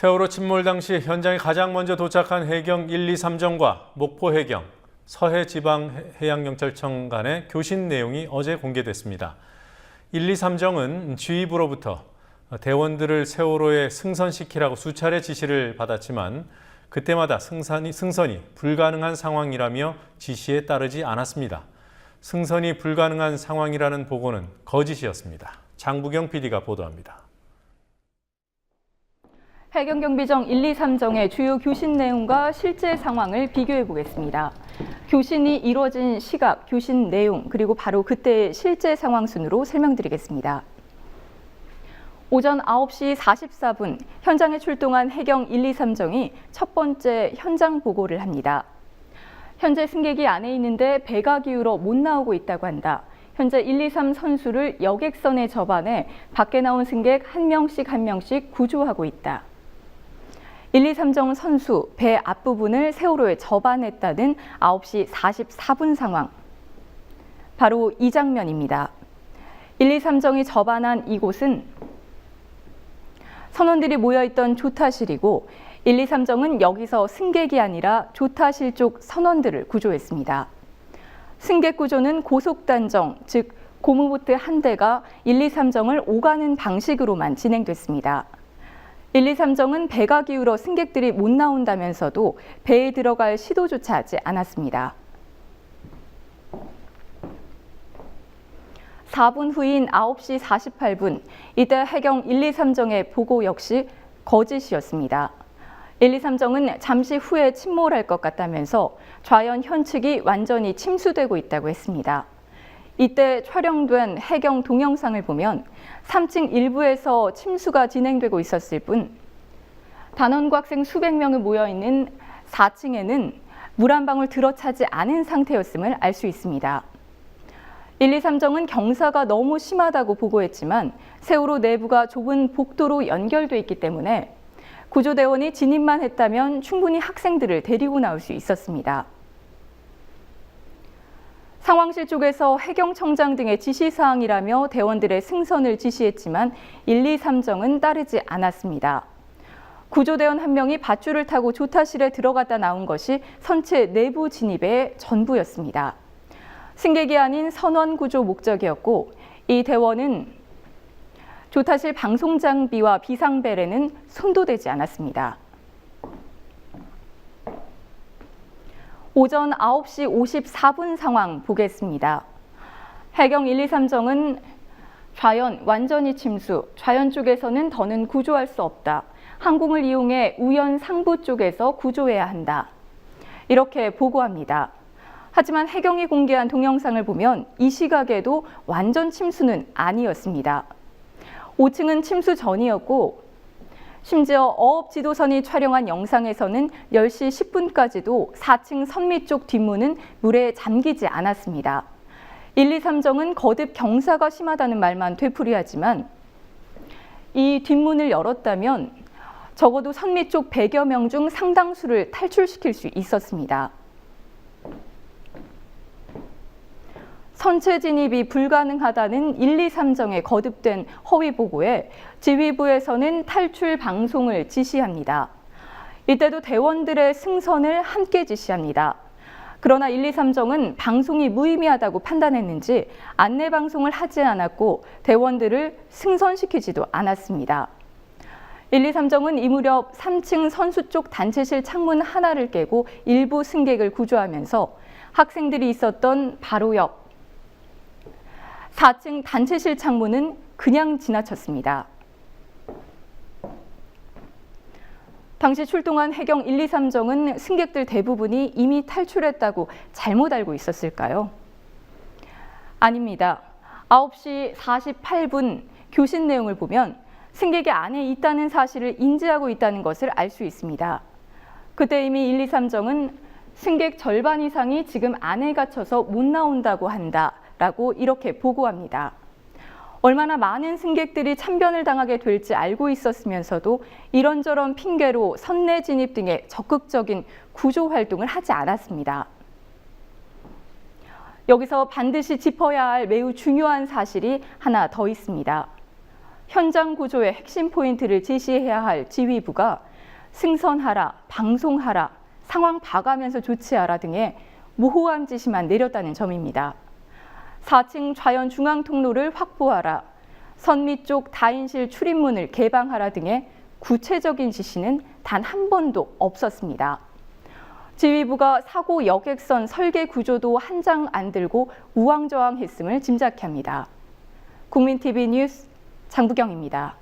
세월호 침몰 당시 현장에 가장 먼저 도착한 해경 1, 2, 3정과 목포 해경, 서해 지방 해양경찰청 간의 교신 내용이 어제 공개됐습니다. 1, 2, 3정은 지휘부로부터 대원들을 세월호에 승선시키라고 수차례 지시를 받았지만 그때마다 승선이, 승선이 불가능한 상황이라며 지시에 따르지 않았습니다. 승선이 불가능한 상황이라는 보고는 거짓이었습니다. 장부경 PD가 보도합니다. 해경경비정 1, 2, 3정의 주요 교신 내용과 실제 상황을 비교해 보겠습니다. 교신이 이루어진 시각, 교신 내용, 그리고 바로 그때의 실제 상황 순으로 설명드리겠습니다. 오전 9시 44분 현장에 출동한 해경 1, 2, 3정이 첫 번째 현장 보고를 합니다. 현재 승객이 안에 있는데 배가 기울어 못 나오고 있다고 한다. 현재 1, 2, 3 선수를 여객선에 접안해 밖에 나온 승객 한 명씩 한 명씩 구조하고 있다. 1, 2, 3정 선수 배 앞부분을 세월호에 접안했다는 9시 44분 상황. 바로 이 장면입니다. 1, 2, 3정이 접안한 이곳은 선원들이 모여있던 조타실이고 1, 2, 3정은 여기서 승객이 아니라 조타실 쪽 선원들을 구조했습니다. 승객 구조는 고속단정, 즉 고무보트 한 대가 1, 2, 3정을 오가는 방식으로만 진행됐습니다. 1, 2, 3정은 배가 기울어 승객들이 못 나온다면서도 배에 들어갈 시도조차 하지 않았습니다. 4분 후인 9시 48분, 이때 해경 1, 2, 3정의 보고 역시 거짓이었습니다. 1, 2, 3정은 잠시 후에 침몰할 것 같다면서 좌연 현측이 완전히 침수되고 있다고 했습니다. 이때 촬영된 해경 동영상을 보면 3층 일부에서 침수가 진행되고 있었을 뿐 단원고 학생 수백 명이 모여 있는 4층에는 물 한 방울 들어차지 않은 상태였음을 알 수 있습니다. 1, 2, 3정은 경사가 너무 심하다고 보고했지만 세월호 내부가 좁은 복도로 연결돼 있기 때문에 구조대원이 진입만 했다면 충분히 학생들을 데리고 나올 수 있었습니다. 상황실 쪽에서 해경청장 등의 지시사항이라며 대원들의 승선을 지시했지만 1, 2, 3정은 따르지 않았습니다. 구조대원 한 명이 밧줄을 타고 조타실에 들어갔다 나온 것이 선체 내부 진입의 전부였습니다. 승객이 아닌 선원 구조 목적이었고 이 대원은 조타실 방송 장비와 비상벨에는 손도 대지 않았습니다. 오전 9시 54분 상황 보겠습니다. 해경 1, 2, 3정은 좌연 완전히 침수, 좌연 쪽에서는 더는 구조할 수 없다. 항공을 이용해 우연 상부 쪽에서 구조해야 한다. 이렇게 보고합니다. 하지만 해경이 공개한 동영상을 보면 이 시각에도 완전 침수는 아니었습니다. 5층은 침수 전이었고 심지어 어업 지도선이 촬영한 영상에서는 10시 10분까지도 4층 선미 쪽 뒷문은 물에 잠기지 않았습니다. 1, 2, 3정은 거듭 경사가 심하다는 말만 되풀이하지만 이 뒷문을 열었다면 적어도 선미 쪽 100여 명 중 상당수를 탈출시킬 수 있었습니다. 선체 진입이 불가능하다는 1, 2, 3정의 거듭된 허위 보고에 지휘부에서는 탈출 방송을 지시합니다. 이때도 대원들의 승선을 함께 지시합니다. 그러나 1, 2, 3정은 방송이 무의미하다고 판단했는지 안내 방송을 하지 않았고 대원들을 승선시키지도 않았습니다. 1, 2, 3정은 이 무렵 3층 선수 쪽 단체실 창문 하나를 깨고 일부 승객을 구조하면서 학생들이 있었던 바로 옆 4층 단체실 창문은 그냥 지나쳤습니다. 당시 출동한 해경 1, 2, 3정은 승객들 대부분이 이미 탈출했다고 잘못 알고 있었을까요? 아닙니다. 9시 48분 교신 내용을 보면 승객이 안에 있다는 사실을 인지하고 있다는 것을 알 수 있습니다. 그때 이미 1, 2, 3정은 승객 절반 이상이 지금 안에 갇혀서 못 나온다고 한다 라고 이렇게 보고합니다. 얼마나 많은 승객들이 참변을 당하게 될지 알고 있었으면서도 이런저런 핑계로 선내 진입 등의 적극적인 구조 활동을 하지 않았습니다. 여기서 반드시 짚어야 할 매우 중요한 사실이 하나 더 있습니다. 현장 구조의 핵심 포인트를 제시해야 할 지휘부가 승선하라, 방송하라, 상황 봐가면서 조치하라 등의 모호한 지시만 내렸다는 점입니다. 4층 좌연 중앙 통로를 확보하라, 선미 쪽 다인실 출입문을 개방하라 등의 구체적인 지시는 단 한 번도 없었습니다. 지휘부가 사고 여객선 설계 구조도 한 장 안 들고 우왕좌왕했음을 짐작케 합니다. 국민TV 뉴스 장부경입니다.